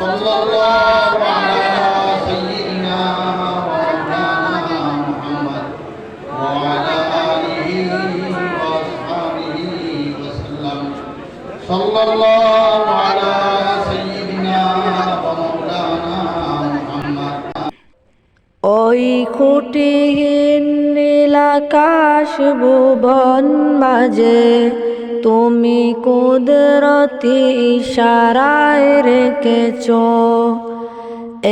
صلى الله على سيدنا ومولانا محمد وعلى آله وأصحابه وسلم صلى الله على سيدنا ومولانا محمد ওই খুঁটিহীন নীলাকাশ ভুবন মাঝে তুমি কুদরতি ইশারায় রেখেছ।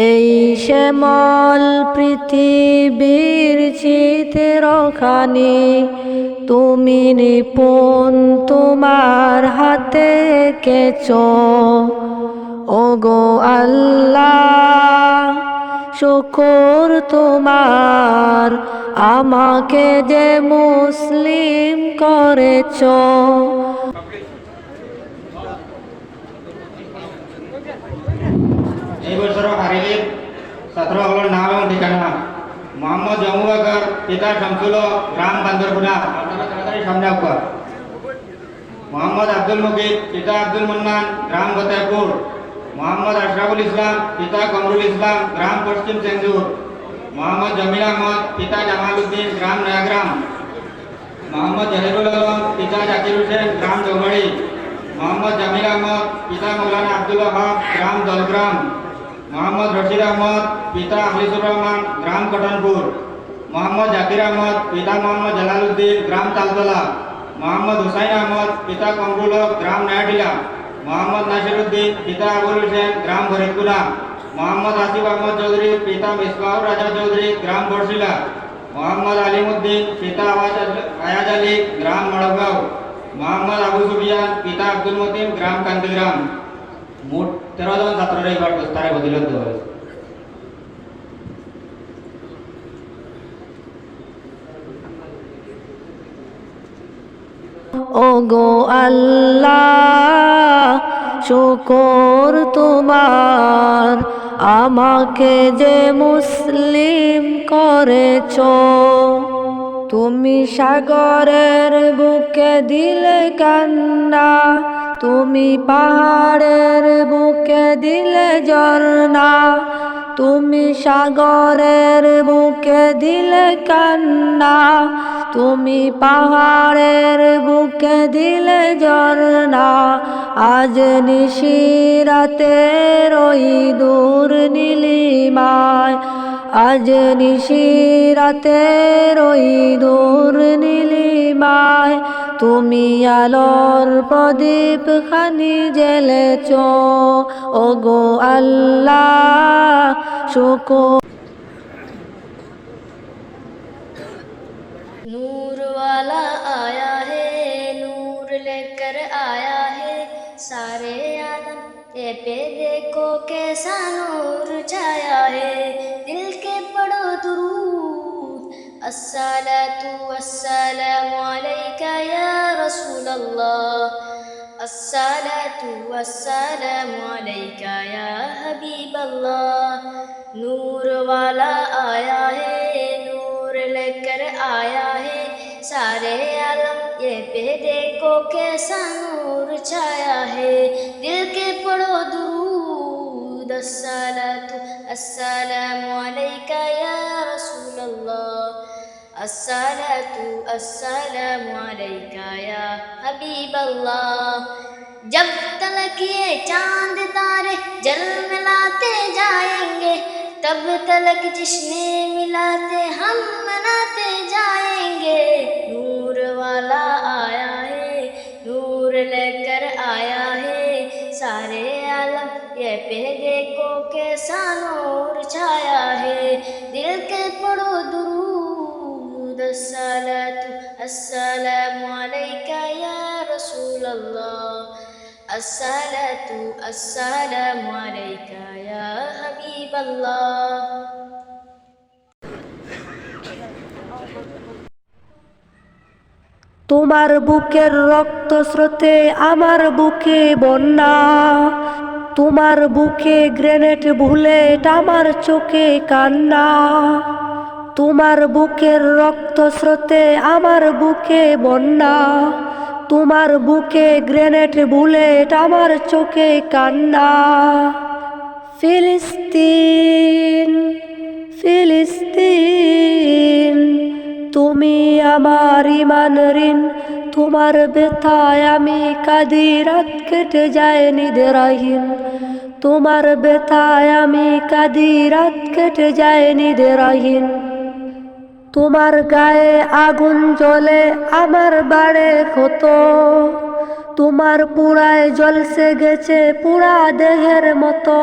এই শ্যামল পৃথিবীর চিত্রখানি তুমি নিপুণ তোমার হাতে এঁকেছ। ওগো আল্লাহ, শুকুর তোমার আমাকে যে মুসলিম করেছ। এই বছর হারিলির ছাত্রসকলৰ নাম এবং ঠিকানা মোহাম্মদ জমু বাকর পিতা শামসুল গ্রাম বান্দরপুরা তাড়াতাড়ি সামনে মোহাম্মদ আব্দুল মুকিদ পিতা আব্দুল মান্নান গ্রাম ফতেহপুর মোহাম্মদ আশরাফুল ইসলাম পিতা কমরুল ইসলাম গ্রাম পশ্চিম সেঞ্জুর মোহাম্মদ জমিল আহমদ পিতা জামাল উদ্দিন গ্রাম নয়াগ্রাম মোহাম্মদ জাহিরুল আলম পিতা জাকির হোসেন গ্রাম ডোমারি মোহাম্মদ জামিল আহমদ পিতা মৌলানা আব্দুল হক গ্রাম দলগ্রাম মোহাম্মদ রশিদ আহমদ পিতা আহলিসুর রহমান গ্রাম কটনপুর মোহাম্মদ জাকির আহমদ পিতা মোহাম্মদ জালালউদ্দিন গ্রাম তালতলা মোহাম্মদ হুসাইন আহমদ পিতা কমরুল হক গ্রাম নয়াটিলা মোহাম্মদ নাসিরউদ্দিন পিতা আবুল হোসেন গ্রাম ফরিদপুরা মোহাম্মদ আসিফ আহমদ চৌধুরী, পিতা মিসবাহুর রাজা চৌধুরী, গ্রাম বরশিলা মোহাম্মদ আলিমুদ্দিন পিতা আয়াজ আলী গ্রাম মড়গাঁও মোহাম্মদ আবু সুফিয়ান, পিতা আব্দুল মতিন, গ্রাম কান্তিগ্রাম মোট তেরো জন ছাত্ররা এবার তারা প্রতিরোধ দেওয়া হয়েছে। ওগো আল্লাহ, শুকর তোমার। আমাকে যে মুসলিম করেছ, তুমি সাগরের বুকে দিলে কান্না, তুমি পাহাড়ের বুকে দিলে ঝর্ণা, তুমি সাগরের বুকে দিলে কান্না, তুমি পাহাড়ের বুকে দিলে ঝর্ণা। আজ নিশিরাতে রই দূর নীলিমায়। আজ নিশিরাতে রই দূর নীলিমায়। তুমি আলোর প্রদীপ খানি জেলেছ, ওগো আল্লাহ, শুকর ये पे देखो कैसा नूर छाया है? दिल के पढ़ो दुरूद। अस्सलातु वस्सलामु अलैका या रसूल अल्लाह अस्सलातु वस्सलामु अलैका या हबीब अल्लाह नूर वाला आया है, नूर लेकर आया है। सारे आलम ये पे देखो कैसा नूर छाया है? दिल الصلاة السلام عليك يا رسول الله. الصلاة، السلام عليك يا حبیب اللہ جب تلک یہ چاند تارے جل ملاتے جائیں گے، تب تلک جشن ملاتے ہم مناتے جائیں گے. কে পড়ো দুরুদ আসসালাতু আসসালামু আলাইকা ইয়া রাসূলুল্লাহ আসসালাতু আসসালামু আলাইকা ইয়া হাবিবাল্লাহ তোমার বুকের রক্ত স্রোতে আমার বুকে বন্যা। তোমার বুকে গ্রেনেড বুলেট, আমার চোখে কান্না। তোমার বুকের রক্ত স্রোতে, আমার বুকে বন্যা। তোমার বুকে গ্রেনেড বুলেট, আমার চোখে কান্না। ফিলিস্তিন ফিলিস্তিন, তুমি আমার ইমান ঋণ তোমার ব্যথায় আমি কাঁদি রাত কেটে যায় নিদেরাহীন। তোমার ব্যথায় আমি কাঁদি রাত কেটে যায় নিদেরাহীন। তোমার গায়ে আগুন জ্বলে আমার বাড়ে ক্ষত। তোমার পুরায় জলসে গেছে পুরা দেহের মতো।